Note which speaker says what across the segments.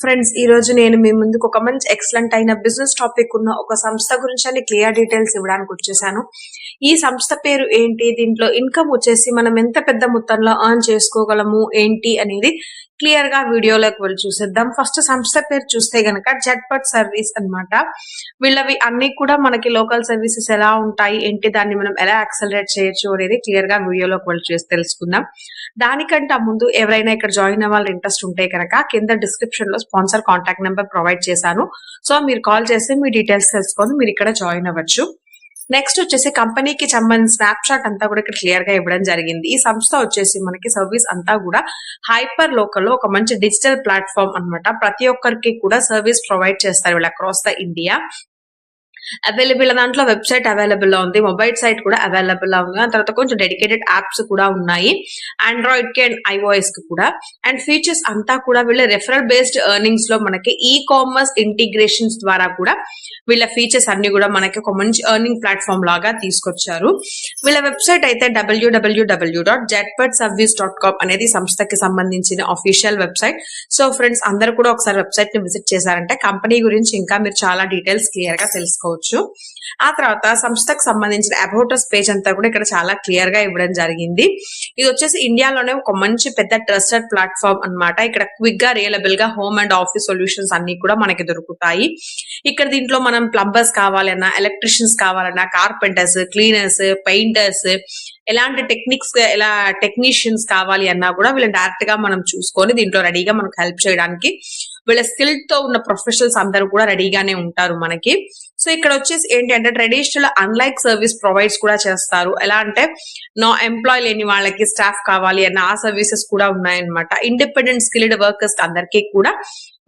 Speaker 1: Friends ఈ రోజు నేను మీ ముందుకు ఒక మంచి ఎక్సలెంట్ అయిన బిజినెస్ టాపిక్ ఉన్న ఒక సంస్థ గురించి అని క్లియర్ డీటెయిల్స్ ఇవ్వడానికి వచ్చేసాను ఈ సంస్థ పేరు ఏంటి? దీంట్లో ఇన్కమ్ వచ్చేసి మనం ఎంత పెద్ద మొత్తంలో ఆన్ చేసుకోగలము? ఏంటి? అనేది క్లియర్గా వీడియోలోకి వెళ్ళి చూసేద్దాం. ఫస్ట్ సంస్థ పేరు చూస్తే గనక జట్పట్ సర్వీస్ అన్నమాట. వీళ్ళవి అన్ని కూడా మనకి లోకల్ సర్వీసెస్ ఎలా ఉంటాయి? ఏంటి? దాన్ని మనం ఎలా యాక్సలరేట్ చేయొచ్చు అనేది క్లియర్గా వీడియోలోకి వెళ్ళి చూసి తెలుసుకుందాం. దానికంటే ముందు ఎవరైనా ఇక్కడ జాయిన్ అవ్వాలని ఇంట్రెస్ట్ ఉంటే కనుక కింద డిస్క్రిప్షన్లో స్పాన్సర్ కాంటాక్ట్ నెంబర్ ప్రొవైడ్ చేశాను. సో మీరు కాల్ చేసి మీ డీటెయిల్స్ తెలుసుకొని మీరు ఇక్కడ జాయిన్ అవ్వచ్చు. నెక్స్ట్ వచ్చేసి కంపెనీకి సంబంధించిన స్నాప్ షాట్ అంతా కూడా ఇక్కడ క్లియర్గా ఇవ్వడం జరిగింది. ఈ సంస్థ వచ్చేసి మనకి సర్వీస్ అంతా కూడా హైపర్ లోకల్లో ఒక మంచి డిజిటల్ ప్లాట్ఫామ్ అన్నమాట. ప్రతి ఒక్కరికి కూడా సర్వీస్ ప్రొవైడ్ చేస్తారు వీళ్ళు అక్రాస్ ద ఇండియా అవైలబుల్ దాంట్లో వెబ్సైట్ అవైలబుల్లో ఉంది. మొబైల్ సైట్ కూడా అవైలబుల్లో ఉంది. తర్వాత కొంచెం డెడికేటెడ్ యాప్స్ కూడా ఉన్నాయి. ఆండ్రాయిడ్కి అండ్ ఐఓఎస్కి కూడా. అండ్ ఫీచర్స్ అంతా కూడా వీళ్ళ రెఫరల్ బేస్డ్ ఎర్నింగ్స్లో మనకి ఈ కామర్స్ ఇంటిగ్రేషన్స్ ద్వారా కూడా వీళ్ళ ఫీచర్స్ అన్ని కూడా మనకి ఒక మంచి ఎర్నింగ్ ప్లాట్ఫామ్ లాగా తీసుకొచ్చారు. వీళ్ళ వెబ్సైట్ అయితే డబ్ల్యూడబ్ల్యూడబ్ల్యూ డాట్ జెట్పట్ సర్వీస్ డాట్ కామ్ అనేది సంస్థకి సంబంధించిన అఫీషియల్ వెబ్సైట్ సో ఫ్రెండ్స్ అందరూ కూడా ఒకసారి వెబ్సైట్ని విజిట్ చేశారంటే కంపెనీ గురించి ఇంకా మీరు చాలా డీటెయిల్స్ క్లియర్గా తెలుసుకోవచ్చు. ఆ తర్వాత సంస్థకు సంబంధించిన అబౌటస్ పేజ్ అంతా కూడా ఇక్కడ చాలా క్లియర్గా ఇవ్వడం జరిగింది. ఇది వచ్చేసి ఇండియాలోనే ఒక మంచి పెద్ద ట్రస్టెడ్ ప్లాట్ఫామ్ అన్నమాట. ఇక్కడ క్విక్గా రియలబుల్గా హోమ్ అండ్ ఆఫీస్ సొల్యూషన్స్ అన్ని కూడా మనకి దొరుకుతాయి. ఇక్కడ దీంట్లో మనం ప్లంబర్స్ కావాలన్నా ఎలక్ట్రిషియన్స్ కావాలన్నా కార్పెంటర్స్ క్లీనర్స్ పెయింటర్స్ ఎలాంటి టెక్నిక్స్ ఎలా టెక్నీషియన్స్ కావాలి అన్నా కూడా వీళ్ళని డైరెక్ట్గా మనం చూసుకొని దీంట్లో రెడీగా మనకు హెల్ప్ చేయడానికి వీళ్ళ స్కిల్తో ఉన్న ప్రొఫెషనల్స్ అందరూ కూడా రెడీగానే ఉంటారు మనకి. సో ఇక్కడ వచ్చేసి ఏంటి అంటే ట్రెడిషనల్ అన్లైక్ సర్వీస్ ప్రొవైడ్స్ కూడా చేస్తారు. ఎలా అంటే నా ఎంప్లాయ్ లేని వాళ్ళకి స్టాఫ్ కావాలి అన్న ఆ సర్వీసెస్ కూడా ఉన్నాయన్నమాట. ఇండిపెండెంట్ స్కిల్డ్ వర్కర్స్ అందరికీ కూడా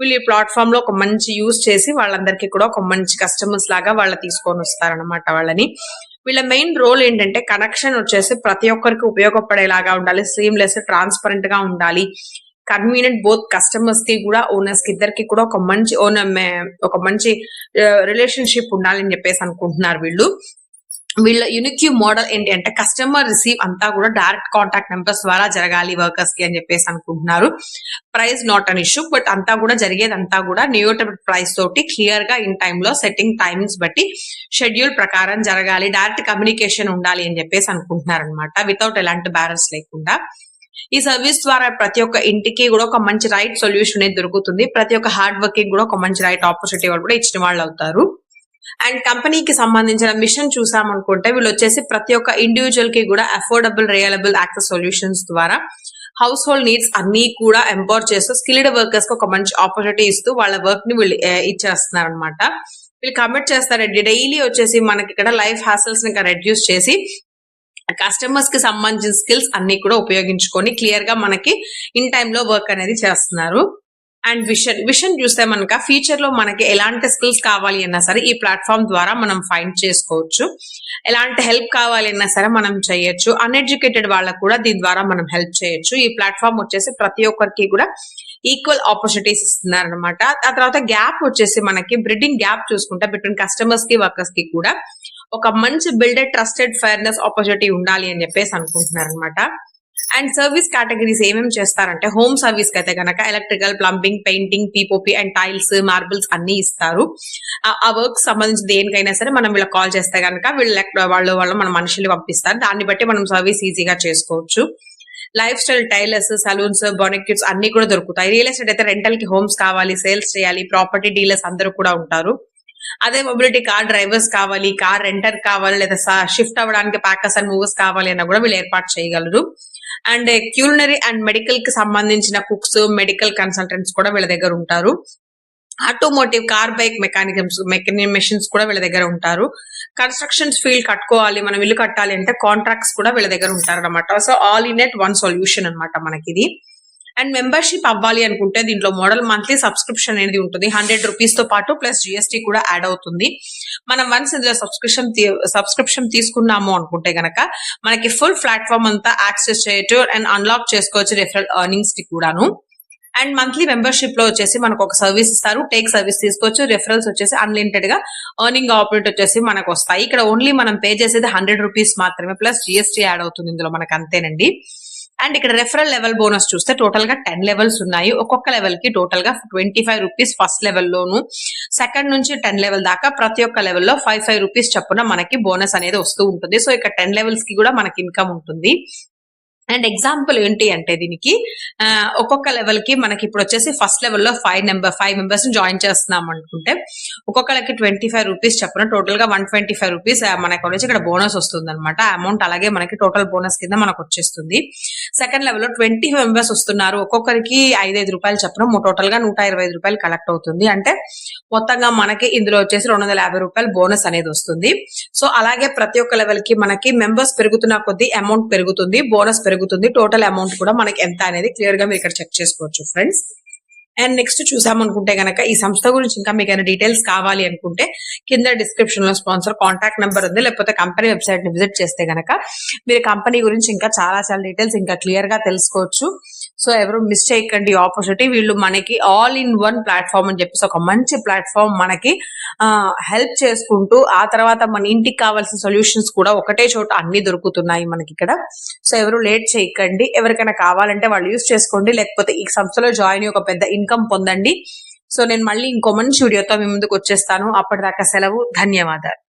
Speaker 1: వీళ్ళు ఈ ప్లాట్ఫామ్లో ఒక మంచి యూజ్ చేసి వాళ్ళందరికీ కూడా ఒక మంచి కస్టమర్స్ లాగా వాళ్ళ తీసుకొని వస్తారనమాట వాళ్ళని. వీళ్ళ మెయిన్ రోల్ ఏంటంటే కనెక్షన్ వచ్చేసి ప్రతి ఒక్కరికి ఉపయోగపడేలాగా ఉండాలి. సీమ్లెస్ ట్రాన్స్పరెంట్గా ఉండాలి. కన్వీనియంట్ బోత్ కస్టమర్స్కి కూడా ఓనర్స్కి ఇద్దరికి కూడా ఒక మంచి ఓనర్ ఒక మంచి రిలేషన్షిప్ ఉండాలని చెప్పేసి అనుకుంటున్నారు వీళ్ళు. వీళ్ళ యూనిక్యూ మోడల్ ఏంటి అంటే కస్టమర్ రిసీవ్ అంతా కూడా డైరెక్ట్ కాంటాక్ట్ నెంబర్స్ ద్వారా జరగాలి వర్కర్స్కి అని చెప్పేసి అనుకుంటున్నారు. Price not an issue but అంతా కూడా జరిగేది అంతా కూడా నియోటబుల్ ప్రైస్ తోటి క్లియర్గా ఇన్ టైమ్లో సెట్టింగ్ టైమింగ్స్ బట్టి షెడ్యూల్ ప్రకారం జరగాలి డైరెక్ట్ కమ్యూనికేషన్ ఉండాలి అని చెప్పేసి అనుకుంటున్నారు అనమాట వితౌట్ ఎలాంటి బ్యారల్స్ లేకుండా. ఈ సర్వీస్ ద్వారా ప్రతి ఒక్క ఇంటికి కూడా ఒక మంచి రైట్ సొల్యూషన్ అనేది దొరుకుతుంది. ప్రతి ఒక్క హార్డ్ వర్కింగ్ కూడా ఒక మంచి రైట్ ఆపర్చునిటీ వాళ్ళు కూడా ఇచ్చిన వాళ్ళు అవుతారు. అండ్ కంపెనీకి సంబంధించిన మిషన్ చూసామనుకుంటే వీళ్ళు వచ్చేసి ప్రతి ఒక్క ఇండివిజువల్కి కూడా అఫోర్డబుల్ రియలబుల్ యాక్సెస్ సొల్యూషన్స్ ద్వారా హౌస్ హోల్డ్ నీడ్స్ అన్ని కూడా ఎంపవర్ చేస్తూ స్కిల్డ్ వర్కర్స్కి ఒక మంచి ఆపర్చునిటీ ఇస్తూ వాళ్ళ వర్క్ని వీళ్ళు eh, ఇచ్చేస్తున్నారు అనమాట వీళ్ళు కమిట్ చేస్తారండి. డైలీ వచ్చేసి మనకి ఇక్కడ లైఫ్ హాసల్స్ని రెడ్యూస్ చేసి కస్టమర్స్కి సంబంధించిన స్కిల్స్ అన్ని కూడా ఉపయోగించుకొని క్లియర్గా మనకి ఇన్ టైమ్లో వర్క్ అనేది చేస్తున్నారు. అండ్ విషన్ విషన్ చూస్తే మనక ఫ్యూచర్లో మనకి ఎలాంటి స్కిల్స్ కావాలి అన్నా సరే ఈ ప్లాట్ఫామ్ ద్వారా మనం ఫైండ్ చేసుకోవచ్చు. ఎలాంటి హెల్ప్ కావాలి అన్నా సరే మనం చేయొచ్చు. అన్ఎడ్యుకేటెడ్ వాళ్ళకు కూడా దీని ద్వారా మనం హెల్ప్ చేయొచ్చు. ఈ ప్లాట్ఫామ్ వచ్చేసి ప్రతి ఒక్కరికి కూడా ఈక్వల్ ఆపర్చునిటీస్ ఇస్తున్నారు అనమాట ఆ తర్వాత గ్యాప్ వచ్చేసి మనకి బ్రిడ్డింగ్ గ్యాప్ చూసుకుంటే బిట్వీన్ కస్టమర్స్కి వర్కర్స్కి కూడా ఒక మంచి బిల్డెడ్ ట్రస్టెడ్ ఫెయిర్నెస్ ఆపర్చునిటీ ఉండాలి అని చెప్పేసి అనుకుంటున్నారు అనమాట అండ్ సర్వీస్ కేటగిరీస్ ఏమేమి చేస్తారంటే హోమ్ సర్వీస్కి అయితే గనక electrical plumbing painting పీపోపీ and tiles marbles అన్ని ఇస్తారు. ఆ- వర్క్ సంబంధించి దేనికైనా సరే మనం వీళ్ళకి కాల్ చేస్తే గనక వీళ్ళు వాళ్ళు వాళ్ళు మన మనుషులు పంపిస్తారు. దాన్ని బట్టి మనం సర్వీస్ ఈజీగా చేసుకోవచ్చు. లైఫ్ స్టైల్ టైలర్స్ సలూన్స్ బొనిక్యూట్స్ అన్ని కూడా దొరుకుతాయి. రియల్ ఎస్టేట్ అయితే రెంటల్కి హోమ్స్ కావాలి సేల్స్ చేయాలి ప్రాపర్టీ డీలర్స్ అందరూ కూడా ఉంటారు. అదే మొబిలిటీ కార్ డ్రైవర్స్ కావాలి కార్ రెంటర్ కావాలి లేదా షిఫ్ట్ అవ్వడానికి ప్యాకర్స్ అండ్ మూవర్స్ కావాలి అన్న కూడా వీళ్ళు ఏర్పాటు చేయగలరు. అండ్ క్యూలినరీ అండ్ మెడికల్కి సంబంధించిన కుక్స్ మెడికల్ కన్సల్టెంట్స్ కూడా వీళ్ళ దగ్గర ఉంటారు. Automotive car bike mechanics mechanic machines కూడా వీళ్ళ దగ్గర ఉంటారు. కన్స్ట్రక్షన్స్ ఫీల్డ్ కట్టుకోవాలి మనం ఇల్లు కట్టాలి అంటే కాంట్రాక్ట్స్ కూడా వీళ్ళ దగ్గర ఉంటారు అనమాట so all in at one solution అనమాట మనకి ఇది అండ్ మెంబర్షిప్ అవ్వాలి అనుకుంటే దీంట్లో మోడల్ మంత్లీ సబ్స్క్రిప్షన్ అనేది ఉంటుంది. హండ్రెడ్ రూపీస్తో పాటు ప్లస్ జిఎస్టీ కూడా యాడ్ అవుతుంది. మనం వన్స్ ఇందులో సబ్స్క్రిప్షన్ సబ్స్క్రిప్షన్ తీసుకున్నాము అనుకుంటే గనక మనకి ఫుల్ ప్లాట్ఫామ్ అంతా యాక్సెస్ చేయటం అండ్ అన్లాక్ చేసుకోవచ్చు రిఫరల్ ఎర్నింగ్స్కి కూడాను. అండ్ మంత్లీ మెంబర్షిప్లో వచ్చేసి మనకు ఒక సర్వీస్ ఇస్తారు. టేక్ సర్వీస్ తీసుకోవచ్చు. రెఫరల్స్ వచ్చేసి అన్లిమిటెడ్గా ఎర్నింగ్ ఆపరేట్ వచ్చేసి మనకు వస్తాయి. ఇక్కడ ఓన్లీ మనం పే చేసేది హండ్రెడ్ రూపీస్ మాత్రమే ప్లస్ జిఎస్టీ యాడ్ అవుతుంది ఇందులో మనకు అంతేనండి. అండ్ ఇక్కడ రెఫరల్ లెవెల్ బోనస్ చూస్తే టోటల్గా టెన్ లెవెల్స్ ఉన్నాయి. ఒక్కొక్క లెవెల్కి టోటల్గా twenty five rupees first level లోను సెకండ్ నుంచి టెన్ లెవెల్ దాకా ప్రతి ఒక్క లెవెల్లో ఫైవ్ ఫైవ్ రూపీస్ చొప్పున మనకి బోనస్ అనేది వస్తూ ఉంటుంది. సో ఇక్కడ టెన్ లెవెల్స్కి కూడా మనకి ఇన్కమ్ ఉంటుంది. అండ్ ఎగ్జాంపుల్ ఏంటి అంటే దీనికి ఆ, ఒక్కొక్క లెవెల్కి మనకి ఇప్పుడు వచ్చేసి ఫస్ట్ లెవెల్లో five number five members join చేస్తున్నాం అనుకుంటే ఒక్కొక్కరికి ట్వంటీ ఫైవ్ రూపీస్ చెప్పిన టోటల్గా వన్ ట్వంటీ ఫైవ్ రూపీస్ మనకి వచ్చి ఇక్కడ బోనస్ వస్తుంది అనమాట అమౌంట్ అలాగే మనకి టోటల్ బోనస్ కింద మనకు వచ్చేస్తుంది. సెకండ్ లెవెల్లో ట్వంటీ ఫైవ్ మెంబర్స్ వస్తున్నారు. ఒక్కొక్కరికి ఐదైదు రూపాయలు చెప్పిన టోటల్గా నూట ఇరవై ఐదు రూపాయలు కలెక్ట్ అవుతుంది. అంటే మొత్తంగా మనకి ఇందులో వచ్చేసి రెండు వందల యాభై రూపాయలు బోనస్ అనేది వస్తుంది. సో అలాగే ప్రతి ఒక్క లెవెల్కి మనకి మెంబర్స్ పెరుగుతున్న కొద్దీ అమౌంట్ పెరుగుతుంది బోనస్ పెరుగుతుంది. టోటల్ అమౌంట్ కూడా మనకి ఎంత అనేది క్లియర్గా మీరు ఇక్కడ చెక్ చేసుకోవచ్చు ఫ్రెండ్స్ అండ్ నెక్స్ట్ చూసామనుకుంటే గనక ఈ సంస్థ గురించి ఇంకా మీకు ఏమైనా డీటెయిల్స్ కావాలి అనుకుంటే కింద డిస్క్రిప్షన్లో స్పాన్సర్ కాంటాక్ట్ నెంబర్ ఉంది. లేకపోతే కంపెనీ వెబ్సైట్ని విజిట్ చేస్తే గనక మీరు కంపెనీ గురించి ఇంకా చాలా చాలా డీటెయిల్స్ ఇంకా క్లియర్గా తెలుసుకోవచ్చు. సో ఎవరు మిస్ చేయకండి ఆపర్చునిటీ వీళ్ళు మనకి ఆల్ ఇన్ వన్ ప్లాట్ఫామ్ అని చెప్పేసి ఒక మంచి ప్లాట్ఫామ్ మనకి హెల్ప్ చేసుకుంటూ ఆ తర్వాత మన ఇంటికి కావాల్సిన సొల్యూషన్స్ కూడా ఒకటే చోట అన్ని దొరుకుతున్నాయి మనకి ఇక్కడ. సో ఎవరు లేట్ చేయకండి. ఎవరికైనా కావాలంటే వాళ్ళు యూస్ చేసుకోండి. లేకపోతే ఈ సంస్థలో జాయిన్ అయ్యి ఒక పెద్ద ఇన్కమ్ పొందండి. సో నేను మళ్ళీ ఇంకో మంచి వీడియోతో మీ ముందుకు వచ్చేస్తాను. అప్పటిదాకా సెలవు ధన్యవాదాలు.